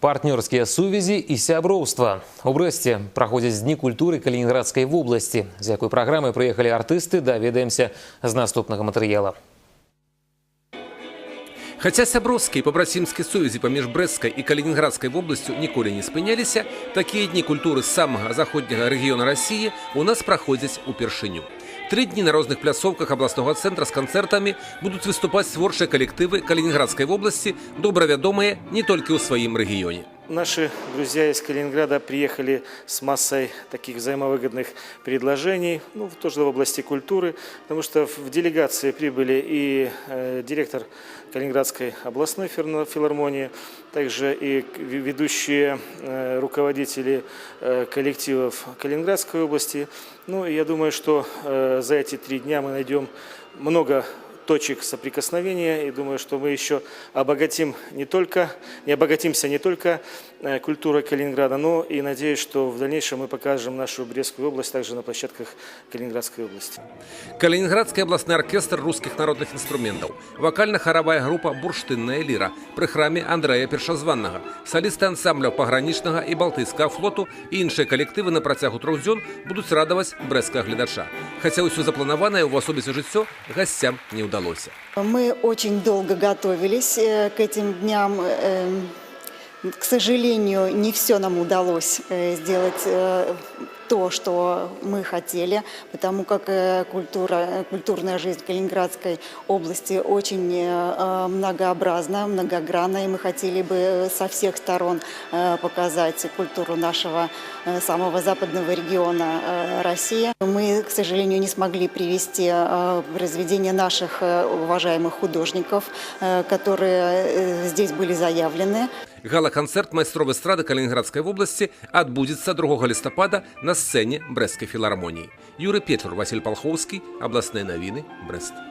Партнерскія сувязі і сяброўства. У Брэсце праходзяць дні культуры Калінінградскай вобласці. З якой праграмай прыехалі артысты, даведаемся з наступнага матэрыяла. Хаця сяброўскія і пабрацімскія сувязі паміж брэсцкай і калінінградскай вобласцю ніколі не спыняліся, такія дні культуры з самага заходняга рэгіёна рассіі у нас праходзяць упершыню. Тры дні на розных пляцоўках абласнога цэнтра з канцэртамі будуць выступаць творчыя калектывы калінінградскай вобласці, добра вядомыя не толькі ў сваім рэгіёне. Наши друзья из Калининграда приехали с массой таких взаимовыгодных предложений, ну, тоже в области культуры, потому что в делегации прибыли и э, директор Калининградской областной филармонии, также и ведущие э, руководители э, коллективов Калининградской области. Ну, я думаю, что э, за эти три дня мы найдем много точек соприкосновения и думаю, что мы еще обогатим не только, не обогатимся не только э, культурой Калининграда, но и надеюсь, что в дальнейшем мы покажем нашу Брестскую область также на площадках Калининградской области. Калінінградскі абласны аркестр рускіх народных інструментаў, вакальна-харавая група бурштынная ліра пры храме Андрэя першазваннага, салісты ансамбляў пагранічнага і балтыйскага флоту і іншыя калектывы на працягу трох дзён будуць радаваць брэсцкага гледача. Хаця ўсё запланаванае ў асобіце жыццё гасцям не ўдалося. Мы очень долго готовились э, к этим дням. Эм, К сожалению, не все нам удалось э, сделать э, то, что мы хотели, потому как э, культура, культурная жизнь Калининградской области очень э, э, многообразна, многогранна, и мы хотели бы со всех сторон э, показать культуру нашего э, самого западного региона э, России. Мы, к сожалению, не смогли привести э, произведения наших э, уважаемых художников, э, которые э, здесь были заявлены. Гала-канцэрт майстроў эстрады калінінградскай вобласці адбудзецца 2 лістапада на сцэне брэсцкай філармоніі. Юры Петр, Васіль Палхоўскі, абласныя навіны, Брэст.